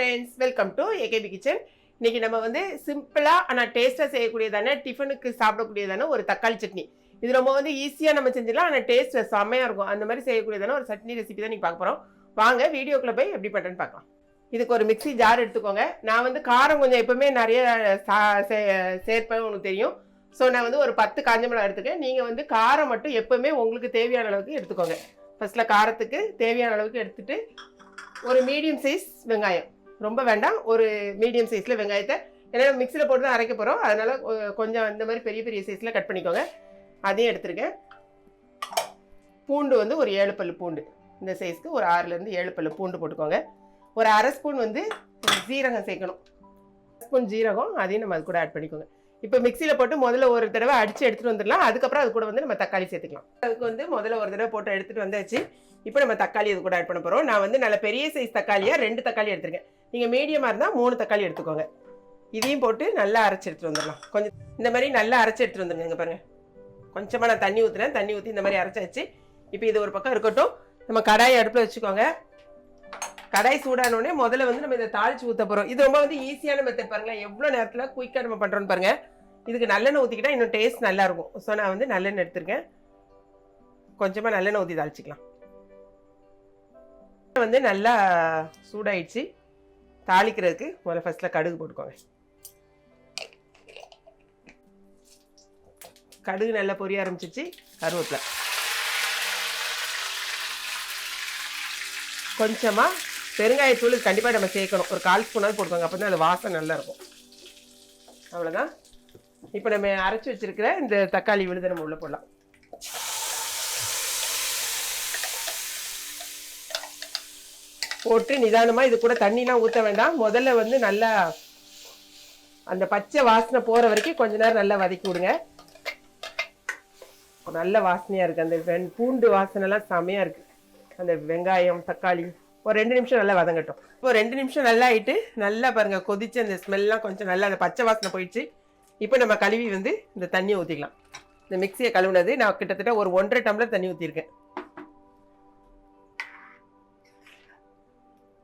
Friends welcome to AKP kitchen இன்றைக்கி நம்ம வந்து சிம்பிளாக ஆனால் டேஸ்ட்டாக செய்யக்கூடியதான டிஃபனுக்கு சாப்பிடக்கூடியதான ஒரு தக்காளி சட்னி. இது ரொம்ப வந்து ஈஸியாக நம்ம செஞ்சிடலாம் ஆனால் டேஸ்ட் செம்மையாக இருக்கும். அந்த மாதிரி செய்யக்கூடியதான ஒரு சட்னி ரெசிபி தான் நீங்கள் பார்க்க போகிறோம் வாங்க வீடியோக்குள்ளே போய் எப்படி பண்ணுறேன்னு பார்க்கலாம். இதுக்கு ஒரு மிக்ஸி ஜார் எடுத்துக்கோங்க. நான் வந்து காரம் கொஞ்சம் எப்போவுமே நிறைய சா- சே- சேர்ப்பேன் உங்களுக்கு தெரியும். ஸோ நான் வந்து ஒரு பத்து காஞ்ச மிளகா எடுத்துக்கேன் நீங்கள் வந்து காரம் மட்டும் எப்போவுமே உங்களுக்கு தேவையான அளவுக்கு எடுத்துக்கோங்க. ஃபர்ஸ்ட்டில் காரத்துக்கு தேவையான அளவுக்கு எடுத்துகிட்டு ஒரு மீடியம் சைஸ் வெங்காயம். ரொம்ப வேண்டாம். ஒரு மீடியம் சைஸில் வெங்காயத்தை ஏன்னா மிக்சியில் போட்டு தான் அரைக்க போகிறோம் அதனால கொஞ்சம் இந்த மாதிரி பெரிய பெரிய சைஸில் கட் பண்ணிக்கோங்க. அதையும் எடுத்துருக்கேன். பூண்டு வந்து ஒரு ஏழு பல்லு பூண்டு. இந்த சைஸ்க்கு ஒரு ஆறுலேருந்து ஏழு பல்லு பூண்டு போட்டுக்கோங்க. ஒரு அரை ஸ்பூன் வந்து ஜீரகம் சேர்க்கணும். ஸ்பூன் ஜீரகம் அதையும் நம்ம அது கூட ஆட் பண்ணிக்கோங்க. இப்போ மிக்சியில் போட்டு முதல்ல ஒரு தடவை அடித்து எடுத்துகிட்டு வந்துடலாம். அதுக்கப்புறம் அது கூட வந்து நம்ம தக்காளி சேர்த்துக்கலாம். அதுக்கு வந்து முதல்ல ஒரு தடவை போட்டு எடுத்துகிட்டு வந்தாச்சு. இப்போ நம்ம தக்காளி அது கூட ஆட் பண்ண போகிறோம் நான் வந்து நல்ல பெரிய சைஸ் தக்காளியாக ரெண்டு தக்காளி எடுத்துருக்கேன். நீங்கள் மீடியமாக இருந்தால் மூணு தக்காளி எடுத்துக்கோங்க. இதையும் போட்டு நல்லா அரைச்சி எடுத்துகிட்டு வந்துடலாம். கொஞ்சம் இந்த மாதிரி நல்லா அரைச்சி எடுத்துகிட்டு வந்துருங்க பாருங்கள் பாருங்க. கொஞ்சமாக நான் தண்ணி ஊற்றுறேன் தண்ணி ஊற்றி இந்த மாதிரி அரைச்சாச்சு. இப்போ இது ஒரு பக்கம் இருக்கட்டும். நம்ம கடாயை அடுப்பில் வச்சுக்கோங்க. கடாய் சூடானோடனே முதல்ல வந்து நம்ம இதை தாளிச்சு ஊற்ற போகிறோம் இது ரொம்ப வந்து ஈஸியான மெத்தட் பாருங்களேன். எவ்வளோ நேரத்தில் குயிக்காக நம்ம பண்ணுறோன்னு பாருங்கள் இதுக்கு நல்லெண்ணெய் ஊற்றிக்கிட்டால் இன்னும் டேஸ்ட் நல்லாயிருக்கும் ஸோ நான் வந்து நல்லெண்ணெய் எடுத்திருக்கேன். கொஞ்சமாக நல்லெண்ணெய் ஊற்றி தாளிச்சிக்கலாம். வந்து நல்லா சூடாயிடுச்சு. தாளிக்கிறதுக்கு முதல்ல ஃபர்ஸ்ட்டில் கடுகு போட்டுக்கோங்க. கடுகு நல்லா பொரிய ஆரம்பிச்சிச்சு கருவேப்பிலை. கொஞ்சமாக பெருங்காயத்தூள் கண்டிப்பாக நம்ம சேர்க்கணும். ஒரு கால் ஸ்பூனாவது போட்டுக்கோங்க. அப்போ தான் அது வாசம் நல்லாயிருக்கும் அவ்வளோதான் இப்போ நம்ம அரைச்சி வச்சிருக்கிற இந்த தக்காளி விழுதை நம்ம உள்ளே போடலாம். போட்டு நிதானமாக இது கூட தண்ணிலாம் ஊற்ற வேண்டாம். முதல்ல வந்து நல்லா அந்த பச்சை வாசனை போகிற வரைக்கும் கொஞ்ச நேரம் நல்லா வதக்கி விடுங்க. நல்ல வாசனையாக இருக்குது அந்த வெண் பூண்டு வாசனைலாம் செமையாக இருக்குது அந்த வெங்காயம் தக்காளி ஒரு ரெண்டு நிமிஷம் நல்லா வதங்கட்டும். இப்போ ரெண்டு நிமிஷம் நல்லா ஆயிட்டு நல்லா பாருங்கள் கொதிச்சு அந்த ஸ்மெல்லாம் கொஞ்சம் நல்லா அந்த பச்சை வாசனை போயிடுச்சு. இப்போ நம்ம கழுவி வந்து இந்த தண்ணியை ஊற்றிக்கலாம் இந்த மிக்சியை கழுவுனது நான் கிட்டத்தட்ட ஒரு ஒன்றரை டம்ளர் தண்ணி ஊற்றிருக்கேன்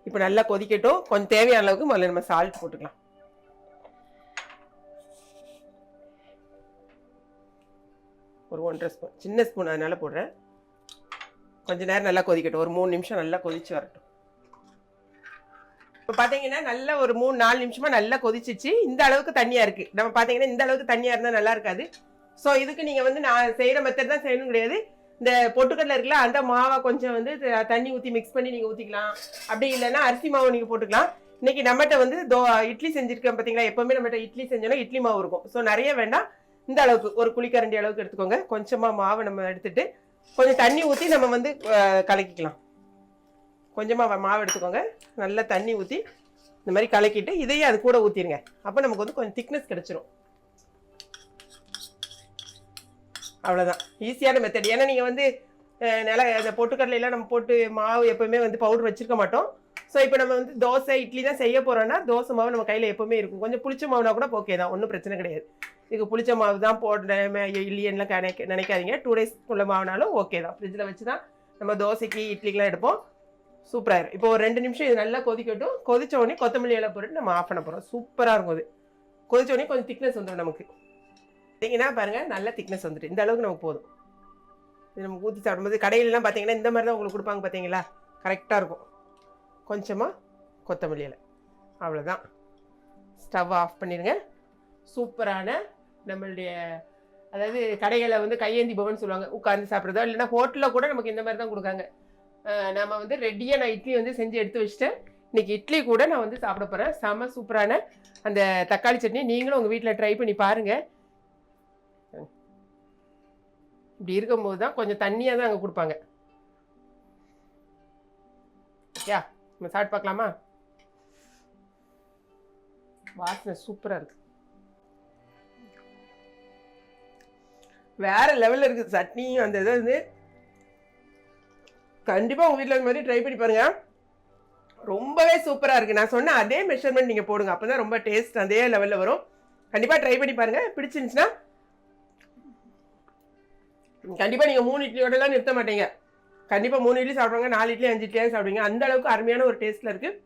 இப்போ நல்லா கொதிக்கட்டும். கொஞ்சம் தேவையான அளவுக்கு முதல்ல நம்ம சால்ட் போட்டுக்கலாம். ஒரு ஒன்றரை ஸ்பூன் சின்ன ஸ்பூன் அதனால போடுறேன். கொஞ்ச நேரம் நல்லா கொதிக்கட்டும். ஒரு மூணு நிமிஷம் நல்லா கொதிச்சு வரட்டும். இப்போ பார்த்தீங்கன்னா நல்லா ஒரு மூணு நாலு நிமிஷமாக நல்லா கொதிச்சிச்சு. இந்த அளவுக்கு தண்ணியாக இருக்குது நம்ம பார்த்தீங்கன்னா இந்த அளவுக்கு தண்ணியாக இருந்தால் நல்லா இருக்காது. ஸோ இதுக்கு நீங்கள் வந்து நான் செய்கிற மெத்தட் தான் செய்யணும் கிடையாது. இந்த பொட்டுக்கடலை இருக்குல்ல அந்த மாவை கொஞ்சம் வந்து தண்ணி ஊற்றி மிக்ஸ் பண்ணி நீங்க ஊற்றிக்கலாம் அப்படி இல்லைன்னா அரிசி மாவு நீங்க போட்டுக்கலாம். இன்னைக்கு நம்மகிட்ட வந்து தோ இட்லி செஞ்சிருக்கேன் பார்த்தீங்களா எப்பவுமே நம்மகிட்ட இட்லி செஞ்சோன்னா இட்லி மாவு இருக்கும். ஸோ நிறைய வேண்டாம். இந்த அளவுக்கு ஒரு குழிக்கரண்டி அளவுக்கு எடுத்துக்கோங்க. கொஞ்சமா மாவை நம்ம எடுத்துட்டு கொஞ்சம் தண்ணி ஊற்றி நம்ம வந்து கலக்கிக்கலாம். கொஞ்சமாக மாவு எடுத்துக்கோங்க. நல்லா தண்ணி ஊற்றி இந்த மாதிரி கலக்கிட்டு இதையும் அது கூட ஊற்றிடுங்க அப்போ நமக்கு வந்து கொஞ்சம் திக்னஸ் கிடச்சிரும். அவ்வளோதான் ஈஸியான மெத்தட் ஏன்னா நீங்கள் வந்து நில அந்த பொட்டுக்கடலையெல்லாம் நம்ம போட்டு மாவு எப்பவுமே வந்து பவுடர் வச்சிருக்க மாட்டோம். ஸோ இப்போ நம்ம வந்து தோசை இட்லி தான் செய்ய போகிறோன்னா தோசை மாவு நம்ம கையில் எப்பவுமே இருக்கும். கொஞ்சம் புளிச்ச மாவுனா கூட ஓகே தான். ஒன்றும் பிரச்சனை கிடையாது. இதுக்கு புளிச்ச மாவு தான் போடுறேன். இல்லையெல்லாம் நினைக்க நினைக்காதீங்க. டூ டேஸ் உள்ள மாவுனாலும் ஓகே தான். ஃப்ரிட்ஜில் வச்சு தான் நம்ம தோசைக்கு இட்லிக்கெலாம் எடுப்போம். சூப்பராக இருக்கும் இப்போ ஒரு ரெண்டு நிமிஷம் இது நல்லா கொதிக்கட்டும். கொதிச்ச உடனே கொத்தமல்லி இலை போட்டு நம்ம ஆஃப் பண்ண போகிறோம் சூப்பராக இருக்கும் அது. கொதிச்ச உடனே கொஞ்சம் திக்னஸ் வந்துடும் நமக்கு. பார்த்தீங்கன்னா பாருங்கள் நல்ல திக்னஸ் வந்துட்டு இந்த அளவுக்கு நமக்கு போதும். இது நம்ம ஊற்றி சாப்பிடும்போது கடையிலலாம் பார்த்தீங்கன்னா இந்த மாதிரி தான் உங்களுக்கு கொடுப்பாங்க பார்த்தீங்களா கரெக்டாக இருக்கும். கொஞ்சமாக கொத்தமல்லி இலை. அவ்வளோதான் ஸ்டவ் ஆஃப் பண்ணிடுங்க. சூப்பரான நம்மளுடைய அதாவது கடைகளில் வந்து கையேந்தி பவன் சொல்லுவாங்க. உட்காந்து சாப்பிட்றதோ இல்லைன்னா ஹோட்டலில் கூட நமக்கு இந்த மாதிரி தான் கொடுக்காங்க நம்ம வந்து ரெடியாக நான் இட்லி வந்து செஞ்சு எடுத்து வச்சுட்டேன் இன்றைக்கி இட்லி கூட நான் வந்து சாப்பிட போகிறேன் செம சூப்பரான அந்த தக்காளி சட்னி. நீங்களும் உங்கள் வீட்டில் ட்ரை பண்ணி பாருங்கள் இப்படி இருக்கும்போது தான் கொஞ்சம் தண்ணியாக தான் அங்கே கொடுப்பாங்க. யா நம்ம சாப்பிட்டு பார்க்கலாமா? வாசனை சூப்பராக இருக்கு. வேற லெவலில் இருக்குது சட்னியும் அந்த இதை வந்து கண்டிப்பாக உங்கள் வீட்டில் இந்த மாதிரி ட்ரை பண்ணி பாருங்க. ரொம்பவே சூப்பராக இருக்குது நான் சொன்ன அதே மெஷர்மெண்ட் நீங்கள் போடுங்க. அப்போ தான் ரொம்ப டேஸ்ட் அதே லெவலில் வரும். கண்டிப்பாக ட்ரை பண்ணி பாருங்கள் பிடிச்சிருந்துச்சுன்னா கண்டிப்பாக நீங்கள் மூணு இட்லியோடலாம் நிறுத்த மாட்டீங்க. கண்டிப்பாக மூணு இட்லி சாப்பிடுவாங்க நாலு இட்லி அஞ்சு இட்லியாக சாப்பிடுவீங்க. அந்த அளவுக்கு அருமையான ஒரு டேஸ்ட்டில் இருக்குது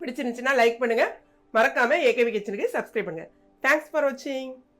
பிடிச்சிருந்துச்சுன்னா லைக் பண்ணுங்கள் மறக்காமல் ஏகேவி கிச்சனுக்கு சப்ஸ்கிரைப் பண்ணுங்க. தேங்க்ஸ் ஃபார் வாட்சிங்